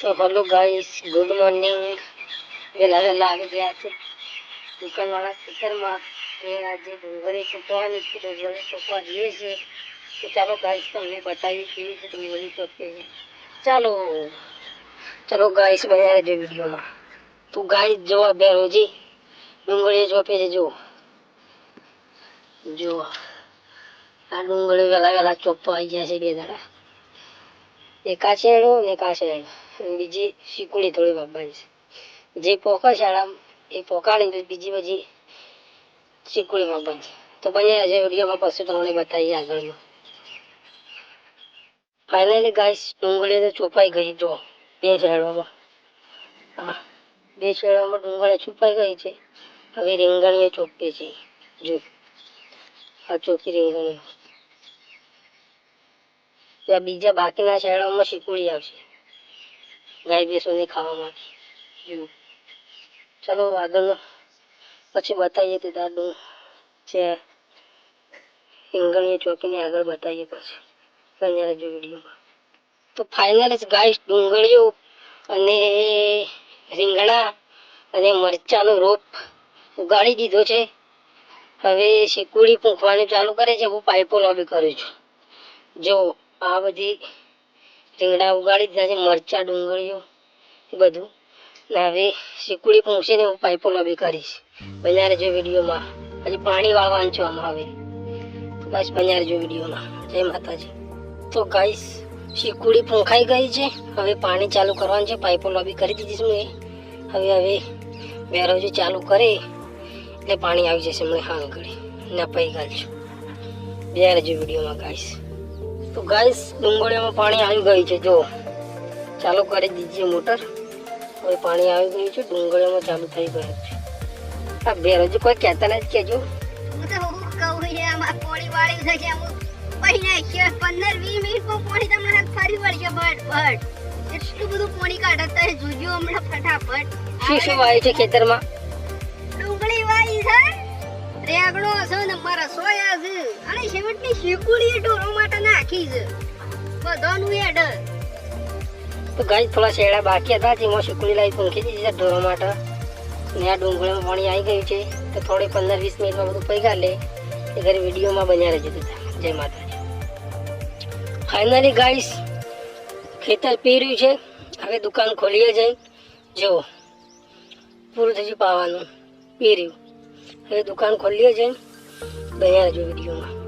તો hello guys good morning વહેલા વહેલા આવી ગયા છે. દુકાનવાળા ખેતરમાં એ આજે ડુંગળી ચોપવાની છે ડુંગળી ચોપવા જઈએ છીએ. તો ચાલો ગાઈસ તમને બતાવી કેવી રીતે ડુંગળી ચોપીએ છે ચાલો ચાલો ગાઈસ બનાવી રહેજો વિડીયોમાં. તું ગાઈસ જોવા બે રોજી. ડુંગળી ચોપે છે જો. જો. આ ડુંગળી વહેલા વહેલા ચોપવા આવી ગયા છે બે દાડા એકા શેરડો ને એક અને બીજી શીકુડી થોડી બાબાની છે. જે પોકા શાળા એ પોકાળી ને બીજી બધી શીકુડી બાબાની છે. તો પછી આજે વિડીયોમાં પછી તમને બતાવીએ આગળનું. ફાઇનલી ગાઈસ ડુંગળી તો ચોપાઈ ગઈ. જો, બે શેરડોમાં હા, બે શેરડોમાં ડુંગળી છુપાઈ ગઈ છે. હવે રીંગણ એ ચોપે છે જો, આ ચોખ્ખી રીંગણ ત્યાં બીજા બાકીના શહેરોમાં શીકુડી આવશે. ગાય ભેંસોને ખાવામાં જુઓ ચલો આગળ પછી બતાવીએ તે દાદુ છે રીંગણીએ ચોકીને આગળ બતાવીએ પછી. બન્યા રહેજો વિડીયોમાં. તો ફાઇનલ ગાય ડુંગળીઓ અને રીંગણા અને મરચાંનો રોપ ઉગાડી દીધો છે. હવે શેકુડી પૂંખવાનું ચાલુ કરે છે. હું પાઇપો લોબી કરું છું. જો આ બધી રીંગણા ઉગાડી દીધા છે, મરચાં, ડુંગળીઓ, એ બધું. ને હવે શીકુડી પૂંછીને હું પાઇપો લોબી કરીશ બન્યા રહેજો વિડીયોમાં. હજી પાણી વાળવાનું છે આમાં હવે. બસ બન્યા રહેજો વિડીયોમાં. જય માતાજી. તો ગાઈશ શીકુડી પૂંખાઈ ગઈ છે. હવે પાણી ચાલુ કરવાનું છે. પાઇપો લોબી કરી દીધી છે મેં. હવે હવે બેરોજી ચાલુ કરે, એટલે પાણી આવી જશે મને હા આગળ. ના પૈ ગાલશું બે રહેજો વિડીયોમાં ગાઈસ. તો ગાઈસ ડુંગળીમાં પાણી આવી ગયું છે જો ચાલુ કરી દીજીએ મોટર. હવે પાણી આવી ગયું છે ડુંગળીમાં ચાલુ થઈ ગયું છે. આ બેરોજ કોઈ કહેતા નથી કેજો હું તો હું કહું છે આમાં પોળી વાળી થશે હું પછી નાખીએ પંદર વીસ મિનિટમાં પોણી તમને ફરી વળશે બટ બટ એટલું બધું પોણી કાઢે તો જોજો હમણાં ફટાફટ. શું શું વાય છે ખેતરમાં? ડુંગળી વાળી છે રેગડો છે ને મારા સોયા છે. અને શેવટની શીકુડી ઢોરો માટે નાખી છે. બધાનું એડ તો ગાઈ થોડા શેડા બાકી હતા, જેમાં શુકડી લાવી પંખી દીધી છે ઢોરો માટે. ને આ ડુંગળીમાં પાણી આવી ગયું છે, તો થોડી પંદર વીસ મિનિટમાં બધું પૈગા લે. એ ઘરે વિડીયોમાં બન્યા રહેજો જય માતાજી. ફાઇનલી ગાઈસ ખેતર પીર્યું છે. હવે દુકાન ખોલીએ જઈ. જો પૂરું થઈ પાવાનું. પીર્યું હવે દુકાન ખોલીએ જઈ. બન્યા રહેજો વિડીયોમાં.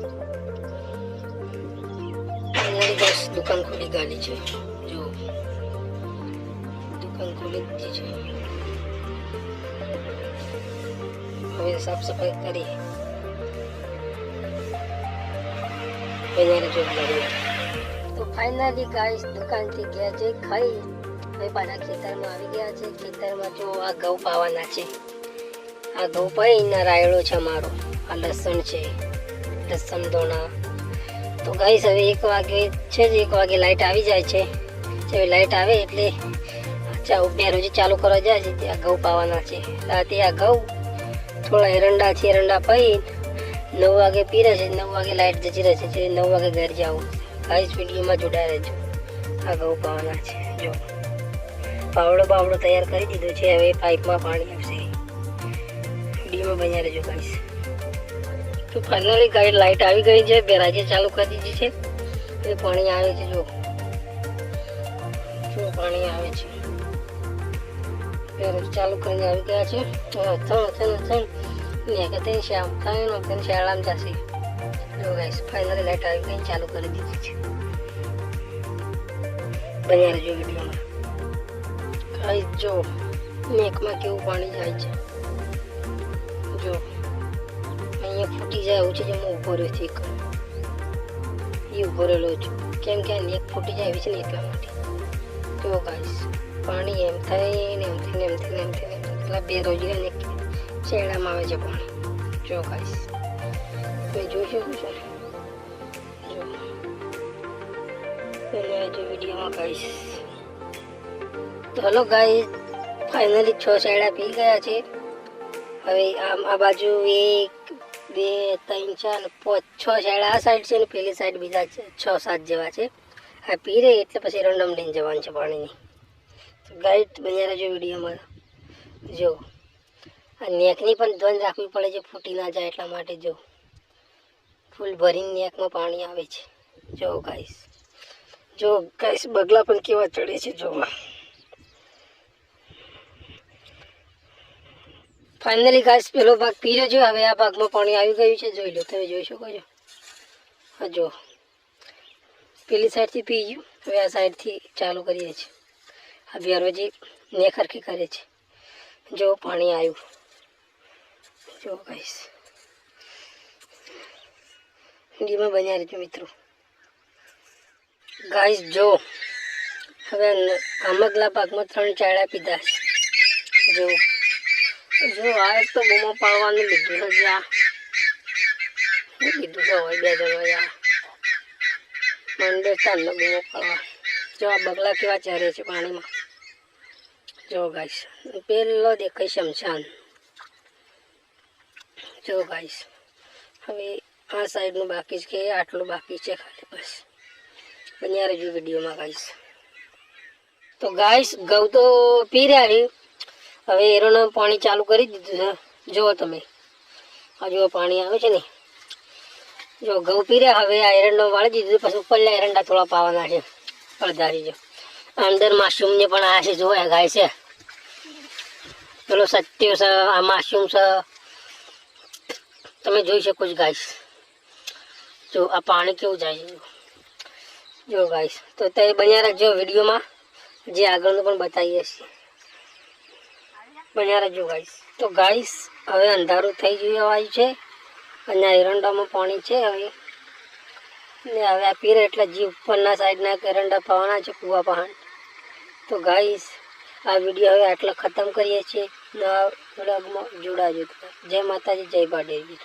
ફાઇનલી બસ દુકાન ખોલી ગાડી છે જો દુકાન ખોલી દીધી છે હવે સાફ સફાઈ કરી બન્યા જો તો ફાઇનલી ગાઈસ દુકાનથી ગયા છે ખાઈ હવે પાછા ખેતરમાં આવી ગયા છે ખેતરમાં જો આ ઘઉં પાવાના છે આ ઘઉં પાઈને રાયડો છે અમારો આ લસણ છે લસણ દોણા તો ગાઈસ હવે એક વાગે છે જ, એક વાગે લાઇટ આવી જાય છે. હવે લાઈટ આવે એટલે ચા રોજ ચાલુ કરવા જાય છે, ત્યાં ઘઉં પાવાના છે. રાતે આ ઘઉં, થોડા એરંડા છે, એરંડા પાઈ નવ વાગે પીરે છે, નવ વાગે લાઈટ જતી રહે છે નવ વાગે ઘર જાવું ગાઈસ વિડીયોમાં જોડાયા રહેજો. આ ઘઉં પાવાના છે, જો. પાવડો બાવડો તૈયાર કરી દીધો છે, હવે પાઇપમાં પાણી આવશે વિડીયોમાં બન્યા રહેજો ગાઈસ તો ફાઇનલી ગાડી લાઈટ આવી ગઈ છે. બેરાજે ચાલુ કરી દીધી છે. એટલે પાણી આવે છે જો જો પાણી આવે છે. ચાલુ કરીને આવી ગયા છે. અથણ અથણ અથણ ને કે તે શ્યામ થઈને ને તેને શાળામાં જશે. જો ગાઈસ ફાઇનલી લાઈટ આવી ગઈ ચાલુ કરી દીધી છે. બન્યા રહેજો વિડીયોમાં. ગાઈસ જો નેકમાં કેવું પાણી જાય છે. ફૂટી જાય એવું છે જે હું ઊભો રહ્યો છું એક. એ ઊભો રહેલો છું કેમ કે નેક ફૂટી જાય એવી છે ને એટલા માટે. જો ગાઈશ પાણી એમ થાય ને એમ થઈને એમ થઈને એમ થઈને એટલા બે રોજગાર ને શેડામાં આવે છે પાણી. જો ગાઈશ તમે જોઈ શકું છું ને જો વિડીયોમાં ગાઈસ તો હલો ગાઈસ ફાઇનલી છ શેડા પી ગયા છે. હવે આ બાજુ એક બે, ત્રણ, ચાર, પાંચ, છ સાઈડ આ સાઈડ છે ને, પેલી સાઈડ બીજા છે સાત જેવા છે. આ પીરે એટલે પછી રંડમ લઈને જવાનું છે પાણીની. ગાઈડ બન્યા રહેજો વિડીયોમાં. જો, આ નેકની પણ ધ્વન રાખવી પડે છે, ફૂટી ના જાય એટલા માટે જો. ફૂલ ભરીને નેકમાં પાણી આવે છે. જો ગાઈસ જો ગાઈસ બગલા પણ કેવા ચડે છે જોવા. ફાઇનલી ગાઈસ પેલો ભાગ પી રહ્યો છે હવે આ ભાગમાં પાણી આવી ગયું છે. જોઈ લો, તમે જોઈ શકો છો. હા જો પેલી સાઈડથી પી ગયું. હવે આ સાઈડથી ચાલુ કરીએ છીએ. આ બેરોજી નેખરખી કરે છે. જો પાણી આવ્યું. જો ગાઈસ ડીમાં બન્યા રહેજો મિત્રો. ગાઈસ જો. હવે આ આમગલા ભાગમાં ત્રણ ચાળા પીધા જો. જો આ તો બૂમો પાડવાનું લીધું છે જ્યાં શું છે હોય બે જણા આ ચાલ બૂમો પાડવા. જો આ બગલા કેવા ચરે છે પાણીમાં. જો ગાઈશ પહેલો દેખાય શમશાન. જો ગાઈશ હવે આ સાઈડનું બાકી છે કે આટલું બાકી છે ખાલી બસ. બન્યા રહેજો વિડીયોમાં ગાઈશ તો ગાઈશ ગૌ તો પી છે હવે એરોને પાણી ચાલુ કરી દીધું છે. જુઓ તમે. જુઓ પાણી આવે છે ને. જો ઘઉં પીર્યા, હવે આ એરંડો વાળી દીધું પછી ઉપરના એરંડા થોડા પાવાના છે. અડધા જો અંદર માશરૂમને પણ આ છે જોયા ગાય છે. પેલો સત્યો છે, આ માશરૂમ છે. તમે જોઈ શકો છો ગાઈશ જો આ પાણી કેવું જાય છે. જો ગાઈશ તો તે બન્યા રાખજો વિડીયોમાં જે આગળનું પણ બતાવીએ છીએ. બન્યા રહેજો ગાઈસ. તો ગાઈસ, હવે અંધારું થઈ ગયું છે અને આ એરંડામાં પાણી છે હવે. ને હવે આ પીરે એટલે જે ઉપરના સાઈડના એરંડા પાવાના છે કૂવા પહાણ તો ગાઈસ, આ વીડિયો હવે આટલા ખતમ કરીએ છીએ. નવા વ્લોગમાં જોડાજો જય માતાજી, જય બાડેવી